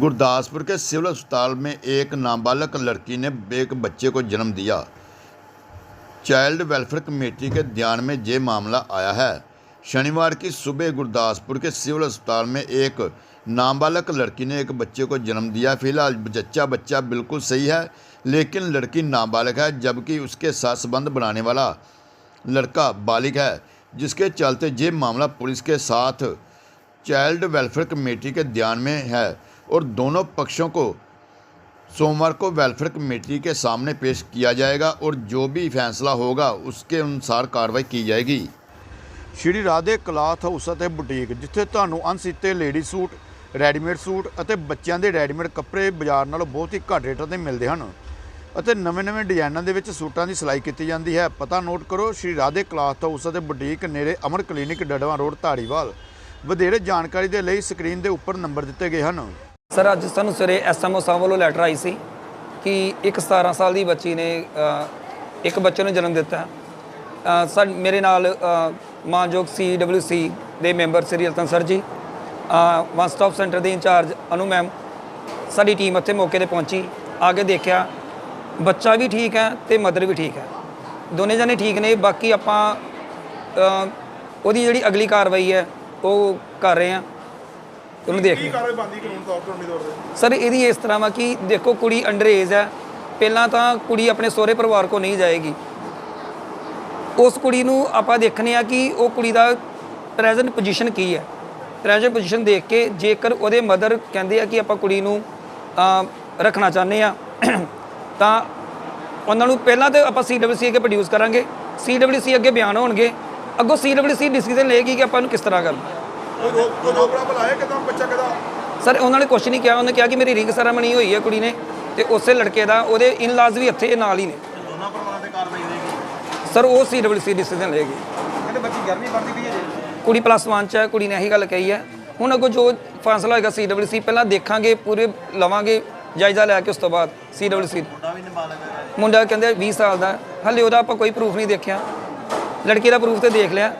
गुरदासपुर के सिविल अस्पताल में एक नाबालग लड़की ने एक बच्चे को जन्म दिया। चाइल्ड वेलफेयर कमेटी के ध्यान में ये मामला आया है। शनिवार की सुबह गुरदासपुर के सिविल अस्पताल में एक नाबालग लड़की ने एक बच्चे को जन्म दिया। फ़िलहाल जच्चा बच्चा बिल्कुल सही है, लेकिन लड़की नाबालग है, जबकि उसके साथ संबंध बनाने वाला लड़का बालिग है, जिसके चलते ये मामला पुलिस के साथ चाइल्ड वेलफेयर कमेटी के ध्यान में है। और दोनों पक्षों को सोमवार को वेलफेयर कमेटी के सामने पेश किया जाएगा और जो भी फैसला होगा उसके अनुसार कार्रवाई की जाएगी ਸ਼੍ਰੀ ਰਾਧੇ ਕਲਾਥ ਹਾਊਸ ਅਤੇ ਬੁਟੀਕ ਜਿੱਥੇ ਤੁਹਾਨੂੰ ਅਣਸੀਤੇ ਲੇਡੀ ਸੂਟ ਰੈਡੀਮੇਡ ਸੂਟ ਅਤੇ ਬੱਚਿਆਂ ਦੇ ਰੈਡੀਮੇਡ ਕੱਪੜੇ ਬਾਜ਼ਾਰ ਨਾਲੋਂ ਬਹੁਤ ਹੀ ਘੱਟ ਰੇਟਾਂ ਤੇ ਮਿਲਦੇ ਹਨ ਅਤੇ ਨਵੇਂ-ਨਵੇਂ ਡਿਜ਼ਾਈਨਾਂ ਦੇ ਵਿੱਚ ਸੂਟਾਂ ਦੀ ਸਿਲਾਈ ਕੀਤੀ ਜਾਂਦੀ ਹੈ ਪਤਾ ਨੋਟ ਕਰੋ ਸ਼੍ਰੀ ਰਾਧੇ ਕਲਾਥ ਹਾਊਸ ਅਤੇ ਬੁਟੀਕ ਨੇੜੇ ਅਮਰ ਕਲੀਨਿਕ ਡੜਵਾ ਰੋਡ ਧਾਰੀਵਾਲ ਵਧੇਰੇ ਜਾਣਕਾਰੀ ਦੇ ਲਈ ਸਕਰੀਨ ਦੇ ਉੱਪਰ ਨੰਬਰ ਦਿੱਤੇ ਗਏ ਹਨ ਸਰ ਅੱਜ ਸਾਨੂੰ ਸਵੇਰੇ ਐਸਐਮਓ ਸਾਹਿਬ ਵੱਲੋਂ ਲੈਟਰ ਆਈ ਸੀ ਕਿ ਇੱਕ 17 ਸਾਲ ਦੀ ਬੱਚੀ ਨੇ ਅ, ਇੱਕ ਬੱਚੇ ਨੂੰ ਜਨਮ ਦਿੱਤਾ ਹੈ। ਅ, ਸਰ ਮੇਰੇ ਨਾਲ ਅ, ਮਾਨਯੋਗ ਸੀਡਬਲਯੂਸੀ ਦੇ member Shri Ratan sir ji one stop centre ਦੇ ਇੰਚਾਰਜ ਅਨੂ ਮੈਮ ਸਾਡੀ ਟੀਮ ਇੱਥੇ ਮੌਕੇ ਤੇ ਪਹੁੰਚੀ ਆ ਕੇ ਦੇਖਿਆ ਬੱਚਾ ਵੀ ਠੀਕ ਹੈ ਤੇ ਮਦਰ ਵੀ ਠੀਕ ਹੈ ਦੋਨੇ ਜਣੇ ਠੀਕ ਨੇ ਬਾਕੀ ਆਪਾਂ ਅ, ਉਹਦੀ ਜਿਹੜੀ ਅਗਲੀ ਕਾਰਵਾਈ ਹੈ ਉਹ ਕਰ ਰਹੇ ਹਾਂ ਉਹਨੂੰ ਦੇਖ ਹਾਂ। ਕਾਰਵਾਈ ਬੰਦੀ ਕਾਨੂੰਨ ਤੌਰ ਤੇ ਉਮੀਦ ਤੌਰ ਤੇ? ਸਰ ਇਹਦੀ ਇਸ ਤਰ੍ਹਾਂ ਵਾ ਕਿ ਦੇਖੋ ਕੁੜੀ ਅੰਡਰ ਏਜ ਹੈ। ਪਹਿਲਾਂ ਤਾਂ ਕੁੜੀ ਆਪਣੇ ਸਹੁਰੇ ਪਰਿਵਾਰ ਕੋ ਨਹੀਂ ਜਾਏਗੀ। ਉਸ ਕੁੜੀ ਨੂੰ ਆਪਾਂ ਦੇਖਨੇ ਆ ਕਿ ਉਹ ਕੁੜੀ ਦਾ ਪ੍ਰੈਜ਼ੈਂਟ ਪੋਜੀਸ਼ਨ ਕੀ ਹੈ। ਪ੍ਰੈਜ਼ੈਂਟ ਪੋਜੀਸ਼ਨ ਦੇਖ ਕੇ ਜੇਕਰ ਉਹਦੇ ਮਦਰ ਕਹਿੰਦੇ ਆ ਕਿ ਆਪਾਂ ਕੁੜੀ ਨੂੰ ਰੱਖਣਾ ਚਾਹੁੰਦੇ ਆ ਤਾਂ ਉਹਨਾਂ ਨੂੰ ਪਹਿਲਾਂ ਤੇ ਆਪਾਂ ਸੀਡਬਲਯੂਸੀ ਅੱਗੇ ਪ੍ਰੋਡਿਊਸ ਕਰਾਂਗੇ। ਸੀਡਬਲਯੂਸੀ ਅੱਗੇ ਬਿਆਨ ਹੋਣਗੇ। ਅੱਗੋਂ ਸੀਡਬਲਯੂਸੀ ਡਿਸੀਜਨ ਲਏਗੀ ਕਿ ਆਪਾਂ ਨੂੰ ਕਿਸ ਤਰ੍ਹਾਂ ਕਰਨਾ। ਕੋਈ ਰੋਕ ਕੋਈ ਰੋਕੜਾ ਬੁਲਾਇਆ ਕਿਦਾਂ ਬੱਚਾ ਕਿਦਾ? ਸਰ ਉਹਨਾਂ ਨੇ ਕੁਛ ਨਹੀਂ ਕਿਹਾ। ਉਹਨੇ ਕਿਹਾ ਕਿ ਮੇਰੀ ਰਿੰਗ ਸੈਰਾਮਨੀ ਹੋਈ ਹੈ ਕੁੜੀ ਨੇ ਤੇ ਉਸੇ ਲੜਕੇ ਦਾ ਉਹਦੇ ਇਨ ਲਾਜ਼ ਵੀ ਇੱਥੇ ਨਾਲ ਹੀ ਨੇ। ਦੋਨਾਂ ਪਰਿਵਾਰਾਂ ਤੇ ਕਾਰਵਾਈ ਹੋਏਗੀ? ਸਰ ਉਹ ਸੀਡਬਲਯੂਸੀ ਡਿਸੀਜਨ ਲਏਗੀ। ਕਹਿੰਦੇ ਬੱਚੀ 11ਵੀਂ ਪੜ੍ਹਦੀ ਪਈ ਹੈ ਜੀ। ਕੁੜੀ ਪਲੱਸ 1 ਚ ਹੈ ਕੁੜੀ ਨੇ ਇਹੀ ਗੱਲ ਕਹੀ ਹੈ। ਹੁਣ ਅੱਗੋਂ ਜੋ ਫੈਸਲਾ ਹੋਏਗਾ ਸੀਡਬਲਯੂਸੀ ਪਹਿਲਾਂ ਦੇਖਾਂਗੇ ਪੂਰੇ ਲਵਾਂਗੇ ਜਾਇਜ਼ਾ ਲੈ ਕੇ ਉਸ ਤੋਂ ਬਾਅਦ ਸੀਡਬਲਯੂਸੀ ਮੁੰਡਾ ਵੀ ਨਾਬਾਲਗ ਹੈ। ਮੁੰਡਾ ਕਹਿੰਦੇ 20 ਸਾਲ ਦਾ ਹਲੇ ਉਹਦਾ ਆਪਾਂ ਕੋਈ ਪ੍ਰੂਫ ਨਹੀਂ ਦੇਖਿਆ। ਲੜਕੀ ਦਾ ਪ੍ਰੂਫ ਤੇ ਦੇਖ ਲਿਆ।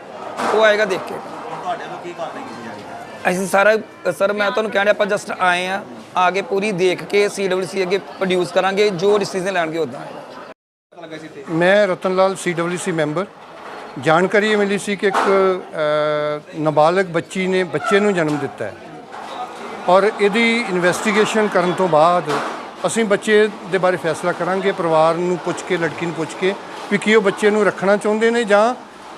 ਉਹ ਆਏਗਾ ਦੇਖ ਕੇ ਤੁਹਾਡੇ ਵੱਲੋਂ ਕੀ ਕਾਰਵਾਈ ਕੀਤੀ ਜਾ ਰਹੀ ਹੈ ਅਸੀਂ ਸਾਰਾ, ਸਰ, ਮੈਂ ਤੁਹਾਨੂੰ ਕਹਿਣਾ ਆਪਾਂ ਜਸਟ ਆਏ ਆ ਆ ਕੇ ਪੂਰੀ ਦੇਖ ਕੇ ਸੀਡਬਲਯੂਸੀ ਅੱਗੇ ਪ੍ਰੋਡਿਊਸ ਕਰਾਂਗੇ, ਜੋ ਡਿਸੀਜਨ ਲੈਣਗੇ ਉਦਾਂ ਮੈਂ ਰਤਨ ਲਾਲ ਸੀਡਬਲਯੂਸੀ ਮੈਂਬਰ ਜਾਣਕਾਰੀ ਇਹ ਮਿਲੀ ਸੀ ਕਿ ਇੱਕ ਨਾਬਾਲਗ ਬੱਚੀ ਨੇ, ਬੱਚੇ ਨੂੰ ਜਨਮ ਦਿੱਤਾ ਹੈ। ਔਰ ਇਹਦੀ ਇਨਵੈਸਟੀਗੇਸ਼ਨ ਕਰਨ ਤੋਂ ਬਾਅਦ ਅਸੀਂ ਬੱਚੇ ਦੇ ਬਾਰੇ ਫੈਸਲਾ ਕਰਾਂਗੇ, ਪਰਿਵਾਰ ਨੂੰ ਪੁੱਛ ਕੇ, ਲੜਕੀ ਨੂੰ ਪੁੱਛ ਕੇ, ਵੀ ਕੀ ਉਹ ਬੱਚੇ ਨੂੰ ਰੱਖਣਾ ਚਾਹੁੰਦੇ ਨੇ ਜਾਂ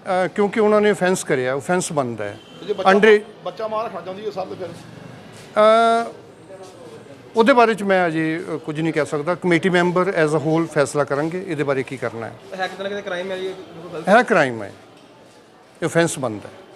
ਅ, ਕਿਉਂਕਿ ਉਹਨਾਂ ਨੇ offense ਕਰਿਆ offense ਬਣਦਾ ਹੈ। ਅੰਡਰ ਬੱਚਾ ਮਾਰ ਰੱਖਣਾ ਚਾਹੁੰਦੀ ਹੈ ਸਭ ਫਿਰ ਅ, ਉਹਦੇ ਬਾਰੇ ਚ ਮੈਂ ਅਜੇ ਅ, ਕੁਝ ਨਹੀਂ ਕਹਿ ਸਕਦਾ। Committee member as a whole ਫੈਸਲਾ ਕਰਾਂਗੇ ਇਹਦੇ ਬਾਰੇ ਕੀ ਕਰਨਾ ਹੈ। ਹੈ ਕਿਤੇ ਨਾ ਕਿਤੇ ਕ੍ਰਾਈਮ ਹੈ ਜੀ ਬਿਲਕੁਲ ਗਲਤ ਹੈ। ਕ੍ਰਾਈਮ ਹੈ offense ਬਣਦਾ ਹੈ।